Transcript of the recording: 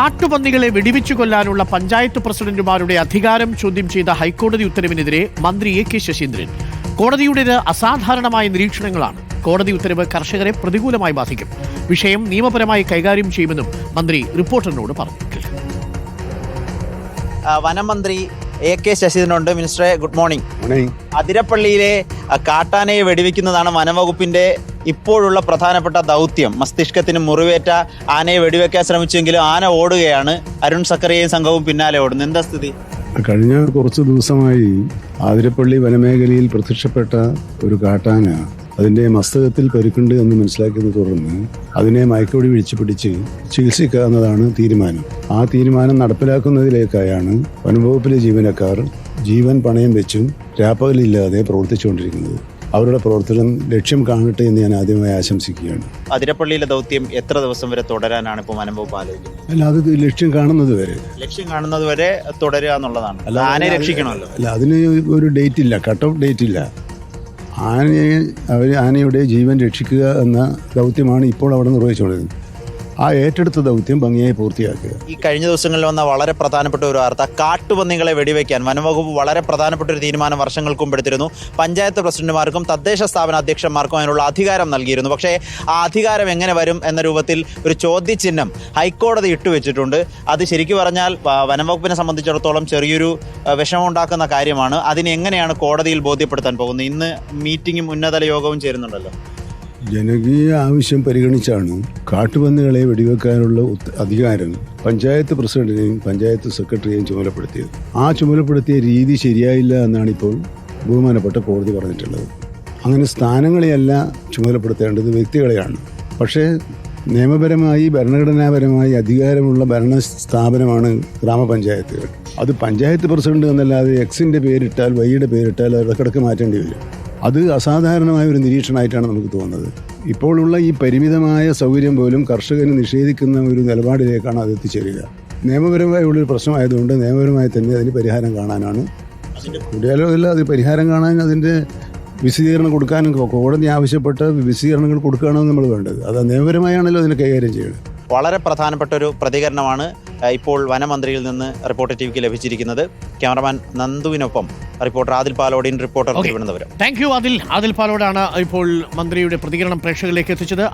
കാട്ടുപന്നികളെ വെടിവെച്ചു കൊല്ലാനുള്ള പഞ്ചായത്ത് പ്രസിഡന്റുമാരുടെ അധികാരം ചോദ്യം ചെയ്ത ഹൈക്കോടതി ഉത്തരവിനെതിരെ മന്ത്രി എ കെ ശശീന്ദ്രൻ. കോടതിയുടേത് അസാധാരണമായ നിരീക്ഷണങ്ങളാണ്. കോടതി ഉത്തരവ് കർഷകരെ പ്രതികൂലമായി ബാധിക്കും. വിഷയം നിയമപരമായി കൈകാര്യം ചെയ്യുമെന്നും മന്ത്രി റിപ്പോർട്ടറിനോട് പറഞ്ഞു. കേൾക്കാം. എ കെ ശശീന്ദ്രനുണ്ട് മിനിസ്റ്ററെ ഗുഡ് മോർണിംഗ്. മോർണിംഗ്. അതിരപ്പള്ളിയിലെ കാട്ടാനയെ വെടിവെക്കുന്നതാണ് വനംവകുപ്പിന്റെ ഇപ്പോഴുള്ള പ്രധാനപ്പെട്ട ദൗത്യം. മസ്തിഷ്കത്തിന് മുറിവേറ്റ ആനയെ വെടിവെക്കാൻ ശ്രമിച്ചെങ്കിലും ആന ഓടുകയാണ്. അരുൺ സക്കറിയയും സംഘവും പിന്നാലെ ഓടുന്നു. എന്താ സ്ഥിതി? കഴിഞ്ഞ കുറച്ച് ദിവസമായി ആതിരപ്പള്ളി വനമേഖലയിൽ പ്രത്യക്ഷപ്പെട്ട ഒരു കാട്ടാന അതിന്റെ മസ്തകത്തിൽ പരുക്കുണ്ട് എന്ന് മനസ്സിലാക്കിയതിനെ തുടർന്ന് അതിനെ മയക്കോടി വിളിച്ചു പിടിച്ച് ചികിത്സിക്കുക എന്നതാണ് തീരുമാനം. ആ തീരുമാനം നടപ്പിലാക്കുന്നതിലേക്കായാണ് വനംവകുപ്പിലെ ജീവനക്കാർ ജീവൻ പണയം വെച്ചും രാപ്പകലില്ലാതെ പ്രവർത്തിച്ചുകൊണ്ടിരിക്കുന്നത്. അവരുടെ പ്രവർത്തനം ലക്ഷ്യം കാണട്ടെ എന്ന് ഞാൻ ആദ്യമായി ആശംസിക്കുകയാണ്. അതിരപ്പള്ളിയിലെ ദൗത്യം എത്ര ദിവസം വരെ തുടരാനാണ് ഇപ്പോൾ വനംവകുപ്പ് ആലോചിക്കുന്നത്? അല്ല അത് ലക്ഷ്യം കാണുന്നത് വരെ. ലക്ഷ്യം കാണുന്നത് വരെ തുടരുക എന്നുള്ളതാണ്. ആനയെ രക്ഷിക്കണമല്ലോ. അല്ല അതിന് ഒരു ഡേറ്റ് ഇല്ല കട്ട് ഓഫ് ഡേറ്റ് ഇല്ല. ആനയെ അവർ ആനയുടെ ജീവൻ രക്ഷിക്കുക എന്ന ദൗത്യമാണ് ഇപ്പോൾ അവിടെ നിർവഹിച്ചുകൊണ്ടിരുന്നത്. ആ ഏറ്റെടുത്ത ദൗത്യം ഭംഗിയായി പൂർത്തിയാക്കുക. ഈ കഴിഞ്ഞ ദിവസങ്ങളിൽ വന്ന വളരെ പ്രധാനപ്പെട്ട ഒരു വാർത്ത കാട്ടുപന്നികളെ വെടിവെക്കാൻ. വനംവകുപ്പ് വളരെ പ്രധാനപ്പെട്ട ഒരു തീരുമാനം വർഷങ്ങൾക്ക് മുമ്പ് എടുത്തിരുന്നു. പഞ്ചായത്ത് പ്രസിഡന്റുമാർക്കും തദ്ദേശ സ്ഥാപന അധ്യക്ഷന്മാർക്കും അതിനുള്ള അധികാരം നൽകിയിരുന്നു. പക്ഷേ ആ അധികാരം എങ്ങനെ വരും എന്ന രൂപത്തിൽ ഒരു ചോദ്യചിഹ്നം ഹൈക്കോടതി ഇട്ടുവെച്ചിട്ടുണ്ട്. അത് ശരിക്കു പറഞ്ഞാൽ വനംവകുപ്പിനെ സംബന്ധിച്ചിടത്തോളം ചെറിയൊരു വിഷമമുണ്ടാക്കുന്ന കാര്യമാണ്. അതിനെങ്ങനെയാണ് കോടതിയിൽ ബോധ്യപ്പെടുത്താൻ പോകുന്നത്? ഇന്ന് മീറ്റിംഗും ഉന്നതല യോഗവും ചേരുന്നുണ്ടല്ലോ. ജനകീയ ആവശ്യം പരിഗണിച്ചാണ് കാട്ടുപന്നികളെ വെടിവെക്കാനുള്ള അധികാരം പഞ്ചായത്ത് പ്രസിഡന്റിനെയും പഞ്ചായത്ത് സെക്രട്ടറിയെയും ചുമതലപ്പെടുത്തിയത്. ആ ചുമതലപ്പെടുത്തിയ രീതി ശരിയായില്ല എന്നാണ് ഇപ്പോൾ ബഹുമാനപ്പെട്ട കോടതി പറഞ്ഞിട്ടുള്ളത്. അങ്ങനെ സ്ഥാനങ്ങളെയല്ല ചുമതലപ്പെടുത്തേണ്ടത് വ്യക്തികളെയാണ്. പക്ഷേ നിയമപരമായി ഭരണഘടനാപരമായി അധികാരമുള്ള ഭരണ സ്ഥാപനമാണ് ഗ്രാമപഞ്ചായത്തുകൾ. അത് പഞ്ചായത്ത് പ്രസിഡന്റ് എന്നല്ലാതെ എക്സിന്റെ പേരിട്ടാൽ വൈയുടെ പേരിട്ടാൽ ഇടക്കിടക്ക് മാറ്റേണ്ടി വരും. അത് അസാധാരണമായ ഒരു നിരീക്ഷണമായിട്ടാണ് നമുക്ക് തോന്നുന്നത്. ഇപ്പോഴുള്ള ഈ പരിമിതമായ സൗകര്യം പോലും കർഷകന് നിഷേധിക്കുന്ന ഒരു നിലപാടിലേക്കാണ് അത് എത്തിച്ചേരുക. നിയമപരമായുള്ളൊരു പ്രശ്നമായതുകൊണ്ട് നിയമപരമായി തന്നെ അതിന് പരിഹാരം കാണാനാണ്. കൂടിയാലോചന അതിന് പരിഹാരം കാണാൻ അതിന്റെ വിശദീകരണം കൊടുക്കാനും കോടതി ആവശ്യപ്പെട്ട വിശദീകരണങ്ങൾ കൊടുക്കുകയാണോ നമ്മൾ വേണ്ടത്. അത് നിയമപരമായാണല്ലോ അതിനെ കൈകാര്യം ചെയ്യുന്നത് വളരെ പ്രധാനപ്പെട്ട ഒരു പ്രതികരണമാണ് ഇപ്പോൾ വനമന്ത്രിയിൽ നിന്ന് റിപ്പോർട്ട് ടി വിക്ക് ലഭിച്ചിരിക്കുന്നത്. ക്യാമറമാൻ നന്ദുവിനൊപ്പം reporter Adil പാലോടിൻ reporter. Thiruvananthapuram. Thank you Adil. Adil പാലോടാണ് ഇപ്പോൾ മന്ത്രിയുടെ പ്രതികരണം പ്രേക്ഷകരിലേക്ക് എത്തിച്ചത്.